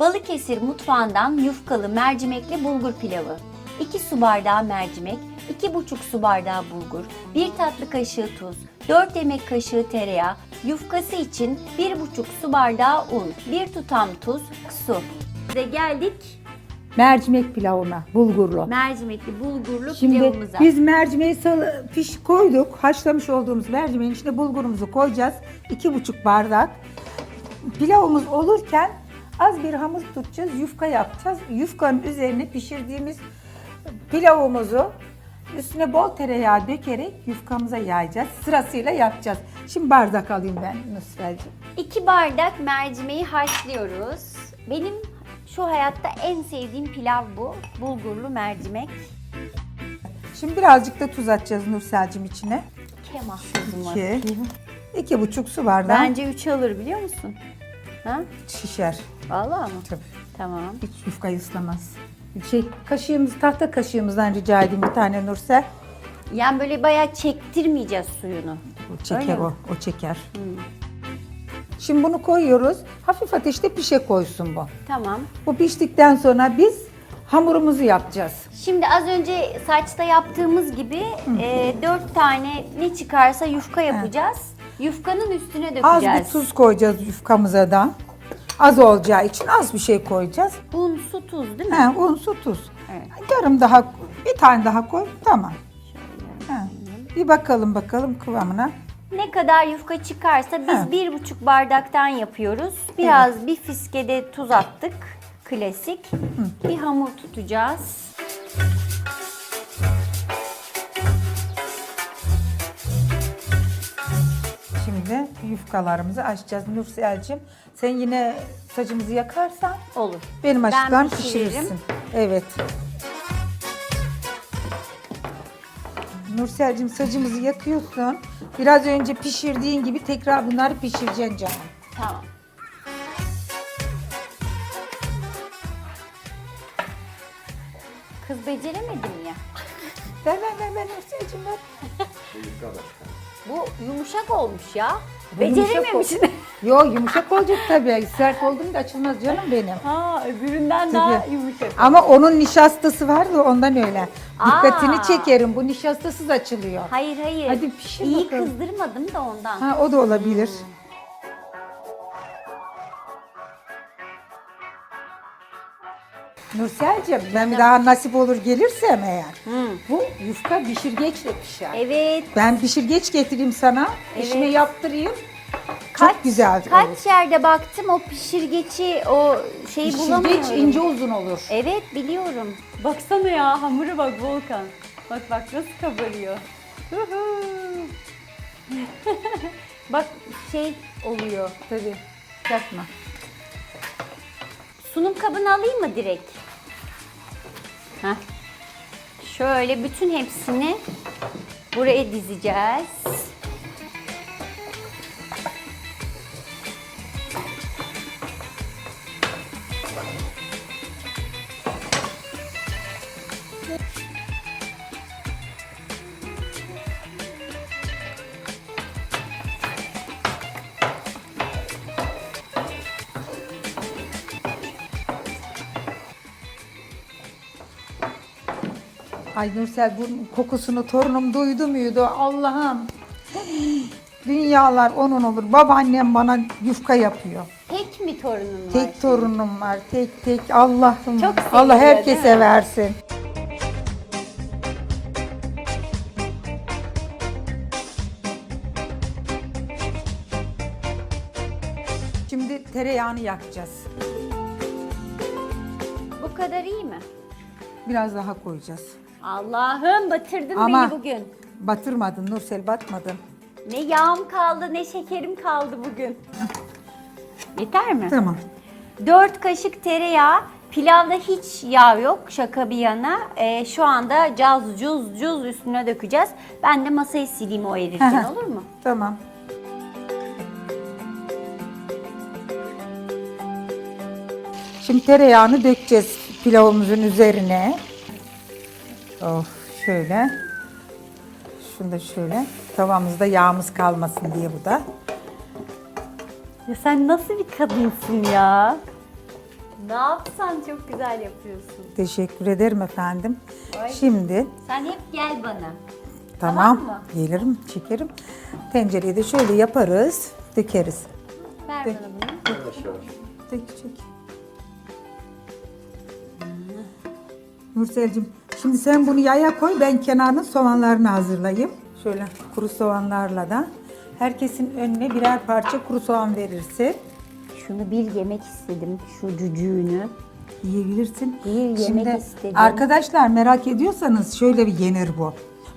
Balıkesir mutfağından yufkalı mercimekli bulgur pilavı. 2 su bardağı mercimek, 2,5 su bardağı bulgur, 1 tatlı kaşığı tuz, 4 yemek kaşığı tereyağı, yufkası için 1,5 su bardağı un, 1 tutam tuz, su. Ve geldik Mercimek pilavına, bulgurlu. mercimekli bulgurlu Şimdi pilavımıza. biz mercimeği salı, piş koyduk. Haşlamış olduğumuz mercimeğin içine bulgurumuzu koyacağız. iki buçuk bardak. Pilavımız olurken az bir hamur tutacağız. Yufka yapacağız. Yufkanın üzerine pişirdiğimiz pilavımızı üstüne bol tereyağı dökerek yufkamıza yayacağız. Sırasıyla yapacağız. Şimdi bardak alayım ben Nusrelciğim. 2 bardak mercimeği haşlıyoruz. Benim şu hayatta en sevdiğim pilav bu. Bulgurlu mercimek. Şimdi birazcık da tuz atacağız Nursel'cim içine. Kemal tuzum İki. İki buçuk su bardağı Bence 3 alır biliyor musun? Ha? şişer. Vallahi mı? Tabii. Tamam. Hiç yufkayı ıslamaz. Şey, kaşığımız, tahta kaşığımızdan rica edeyim bir tane Nursel. Yani böyle bayağı çektirmeyeceğiz suyunu. O çeker Öyle mi? o, o çeker. Şimdi bunu koyuyoruz. Hafif ateşte pişe koysun bu. Tamam. Bu piştikten sonra biz hamurumuzu yapacağız. Şimdi az önce saçta yaptığımız gibi e, 4 tane ne çıkarsa yufka yapacağız. Yufkanın üstüne Az dökeceğiz. bir tuz koyacağız yufkamıza da. Az olacağı için az bir şey koyacağız. Un, su, tuz değil mi? He, un, su, tuz. Evet. Yarım daha, bir tane daha koy. Tamam. He. Bir bakalım bakalım kıvamına. Ne kadar yufka çıkarsa biz Ha. bir buçuk bardaktan yapıyoruz. Biraz bir fiskede tuz attık. Klasik. Bir hamur tutacağız. Şimdi yufkalarımızı açacağız. Nursel'cim sen yine saçımızı yakarsan Olur. benim Ben açıktan pişiririm. pişirirsin. Evet. Nursel'cim sacımızı yakıyorsun. Biraz önce pişirdiğin gibi tekrar bunları pişireceksin canım. Tamam. Kız beceremedim ya. Ver ver ver ver Nursel'cim ver. Bu yumuşak olmuş ya. Bu yumuşak Becerememişsin. Yo yumuşak olacak tabii. Sert oldu mu da açılmaz canım benim. ha öbüründen daha yumuşak. Ama onun nişastası var da ondan öyle. Dikkatini Aa. çekerim. Bu nişastasız açılıyor. Hayır hayır. Hadi pişir İyi bakalım. kızdırmadım da ondan. Ha o da olabilir. Nurselciğim ben bir daha nasip olur gelirsem eğer. Bu yufka pişirgeçle pişer. Evet. Ben pişirgeç getireyim sana. Eşime Evet. yaptırayım. Çok güzel Kaç olur. yerde baktım o pişirgeci o şeyi bulamıyorum. Pişirgeç ince uzun olur. Evet biliyorum. Baksana ya hamura bak Volkan. Bak bak nasıl kabarıyor. Huhu. bak şey oluyor. Tabii. Yapma. Sunum kabını alayım mı direkt? Heh. Şöyle bütün hepsini buraya dizeceğiz. Ay Nursel bu kokusunu torunum duydu muydu? Allah'ım. Dünyalar onun olur. Babaannem bana yufka yapıyor. Tek mi torunun var? Tek torunum var. Tek tek Allah'ım. Çok Allah seviyor, değil herkese versin. Şimdi tereyağını yakacağız. Bu kadar iyi mi? Biraz daha koyacağız. Allah'ım batırdın Ama beni bugün. batırmadın Nursel batmadın. Ne yağım kaldı ne şekerim kaldı bugün. Yeter mi? Tamam. 4 kaşık tereyağı. Pilavda hiç yağ yok şaka bir yana. Ee, şu anda caz cuz cuz üstüne dökeceğiz. Ben de masayı sileyim o erirken olur mu? Tamam. Şimdi tereyağını dökeceğiz pilavımızın üzerine. Of şöyle. Şunu da şöyle. Tavamızda yağımız kalmasın diye bu da. Ya sen nasıl bir kadınsın ya? Ne yapsan çok güzel yapıyorsun. Teşekkür ederim efendim. Ay. Şimdi Sen hep gel bana. tamam, mı? gelirim, çekerim. Tencereyi de şöyle yaparız, dökeriz. Ver Peki. bana bunu. Yavaş yavaş. Çek, çek. Nursel'cim şimdi sen bunu yaya koy ben kenarının soğanlarını hazırlayayım. Şöyle kuru soğanlarla da herkesin önüne birer parça kuru soğan verirse Şunu bir yemek istedim. Şu cücüğünü. yiyebilirsin. Bir yemek Şimdi istedim. arkadaşlar merak ediyorsanız şöyle bir yenir bu.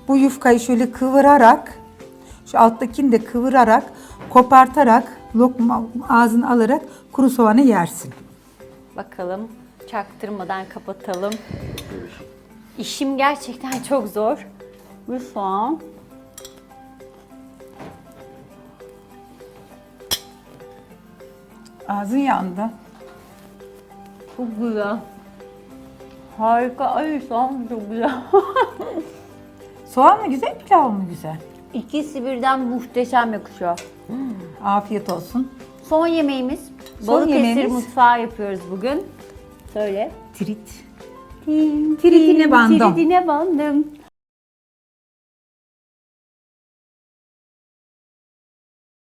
Bu yufkayı şöyle kıvırarak şu alttakini de kıvırarak kopartarak lokma ağzına alarak kuru soğanı yersin. Bakalım çaktırmadan kapatalım. İşim gerçekten çok zor. Bu soğan. Ağzın yandı. Çok güzel. Harika. Ay soğan çok güzel. Soğan mı güzel, pilav mı güzel? İkisi birden muhteşem yakışıyor. Afiyet olsun. Son yemeğimiz. Son Balıkesir yemeğimiz. mutfağı yapıyoruz bugün. Söyle. Trit. Tin, Tritine tin, bandım. Tritine bandım.